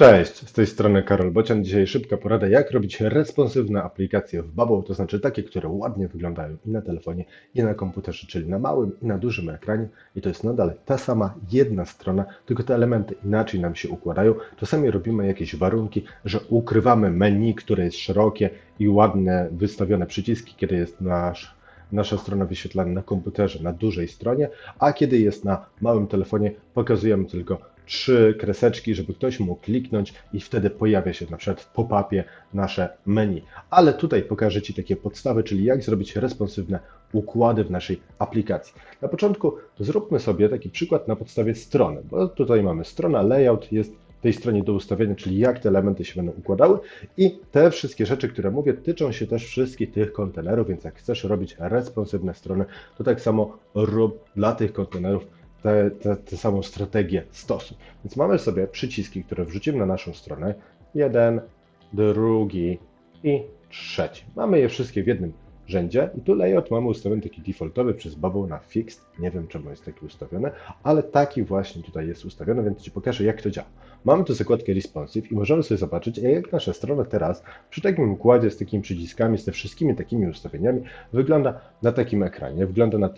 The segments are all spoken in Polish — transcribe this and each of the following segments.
Cześć, z tej strony Karol Bocian. Dzisiaj szybka porada, jak robić responsywne aplikacje w Bubble, to znaczy takie, które ładnie wyglądają i na telefonie, i na komputerze, czyli na małym i na dużym ekranie. I to jest nadal ta sama jedna strona, tylko te elementy inaczej nam się układają. Czasami robimy jakieś warunki, że ukrywamy menu, które jest szerokie i ładne wystawione przyciski, kiedy jest nasz nasza strona wyświetlana na komputerze na dużej stronie, a kiedy jest na małym telefonie, pokazujemy tylko trzy kreseczki, żeby ktoś mógł kliknąć i wtedy pojawia się na przykład w pop-upie nasze menu. Ale tutaj pokażę Ci takie podstawy, czyli jak zrobić responsywne układy w naszej aplikacji. Na początku zróbmy sobie taki przykład na podstawie strony, bo tutaj mamy strona, layout jest tej stronie do ustawienia, czyli jak te elementy się będą układały i te wszystkie rzeczy, które mówię, tyczą się też wszystkich tych kontenerów, więc jak chcesz robić responsywne strony, to tak samo rób dla tych kontenerów tę samą strategię stosu. Więc mamy sobie przyciski, które wrzucimy na naszą stronę. Jeden, drugi i trzeci. Mamy je wszystkie w jednym rzędzie i tu layout mamy ustawiony taki defaultowy przez Bubble na fixed. Nie wiem czemu jest taki ustawiony, ale taki właśnie tutaj jest ustawiony, więc Ci pokażę jak to działa. Mamy tu zakładkę responsive i możemy sobie zobaczyć jak nasza strona teraz przy takim układzie z takimi przyciskami, z te wszystkimi takimi ustawieniami wygląda na takim ekranie. Wygląda na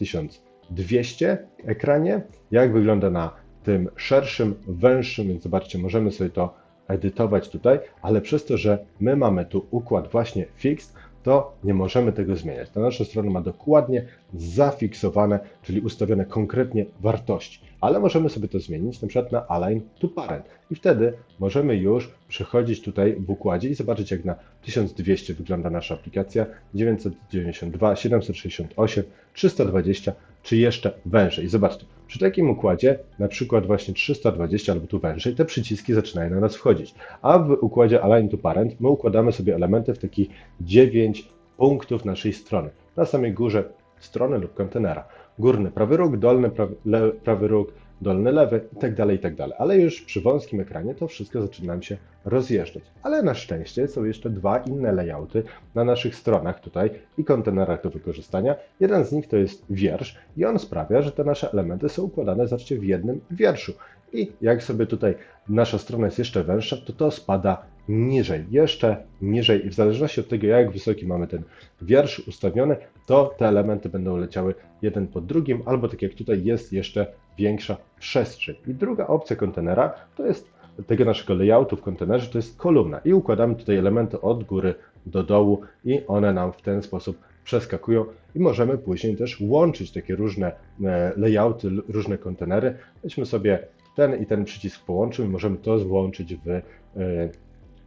1200 ekranie, jak wygląda na tym szerszym, węższym, więc zobaczcie, możemy sobie to edytować tutaj, ale przez to, że my mamy tu układ właśnie fixed, to nie możemy tego zmieniać. Ta nasza strona ma dokładnie zafiksowane, czyli ustawione konkretnie wartości, ale możemy sobie to zmienić na przykład na align to parent. I wtedy możemy już przechodzić tutaj w układzie i zobaczyć jak na 1200 wygląda nasza aplikacja, 992, 768, 320 czy jeszcze wężej. Zobaczcie, przy takim układzie, na przykład właśnie 320 albo tu wężej, te przyciski zaczynają na nas wchodzić. A w układzie Align to Parent my układamy sobie elementy w takich 9 punktów naszej strony. Na samej górze strony lub kontenera. Górny prawy róg, dolny prawy, le, prawy róg, dolny lewy i tak dalej, i tak. Ale już przy wąskim ekranie to wszystko zaczyna się rozjeżdżać. Ale na szczęście są jeszcze dwa inne layouty na naszych stronach tutaj i kontenerach do wykorzystania. Jeden z nich to jest wiersz i on sprawia, że te nasze elementy są układane, zobaczcie, w jednym wierszu. I jak sobie tutaj nasza strona jest jeszcze węższa, to to spada niżej, jeszcze niżej i w zależności od tego, jak wysoki mamy ten wiersz ustawiony, to te elementy będą leciały jeden pod drugim, albo tak jak tutaj jest jeszcze większa przestrzeń. I druga opcja kontenera to jest tego naszego layoutu w kontenerze, to jest kolumna i układamy tutaj elementy od góry do dołu i one nam w ten sposób przeskakują i możemy później też łączyć takie różne e, layouty, różne kontenery. Weźmy sobie ten i ten przycisk połączył i możemy to złączyć w e,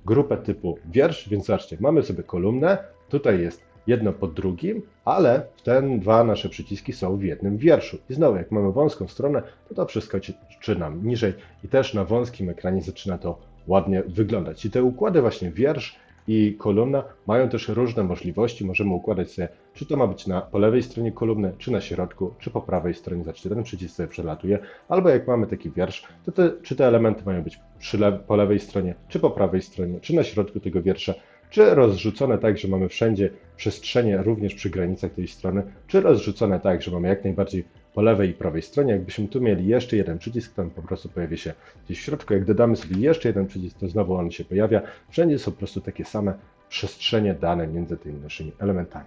grupę typu wiersz, więc zobaczcie, mamy sobie kolumnę, tutaj jest jedno pod drugim, ale ten dwa nasze przyciski są w jednym wierszu. I znowu, jak mamy wąską stronę, to to przeskoczy nam niżej i też na wąskim ekranie zaczyna to ładnie wyglądać. I te układy właśnie wiersz i kolumna mają też różne możliwości. Możemy układać sobie, czy to ma być na, po lewej stronie kolumny, czy na środku, czy po prawej stronie. Zobaczcie, ten przycisk sobie przelatuje. Albo jak mamy taki wiersz, to te, czy te elementy mają być le, po lewej stronie, czy po prawej stronie, czy na środku tego wiersza, czy rozrzucone tak, że mamy wszędzie przestrzenie również przy granicach tej strony, czy rozrzucone tak, że mamy jak najbardziej po lewej i prawej stronie. Jakbyśmy tu mieli jeszcze jeden przycisk, to on po prostu pojawi się gdzieś w środku. Jak dodamy sobie jeszcze jeden przycisk, to znowu on się pojawia. Wszędzie są po prostu takie same przestrzenie dane między tymi naszymi elementami.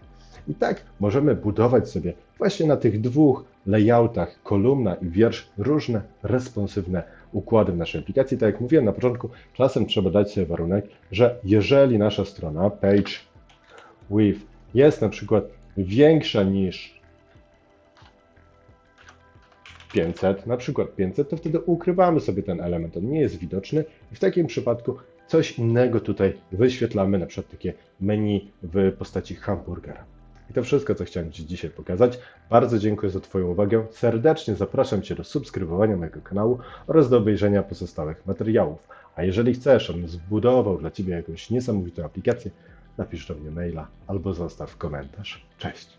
I tak możemy budować sobie właśnie na tych dwóch layoutach, kolumna i wiersz, różne responsywne układy w naszej aplikacji. Tak jak mówiłem na początku, czasem trzeba dać sobie warunek, że jeżeli nasza strona page width jest na przykład większa niż 500, na przykład 500, to wtedy ukrywamy sobie ten element, on nie jest widoczny i w takim przypadku coś innego tutaj wyświetlamy, na przykład takie menu w postaci hamburgera. I to wszystko, co chciałem Ci dzisiaj pokazać. Bardzo dziękuję za Twoją uwagę. Serdecznie zapraszam Cię do subskrybowania mojego kanału oraz do obejrzenia pozostałych materiałów. A jeżeli chcesz, abym zbudował dla Ciebie jakąś niesamowitą aplikację, napisz do mnie maila albo zostaw komentarz. Cześć!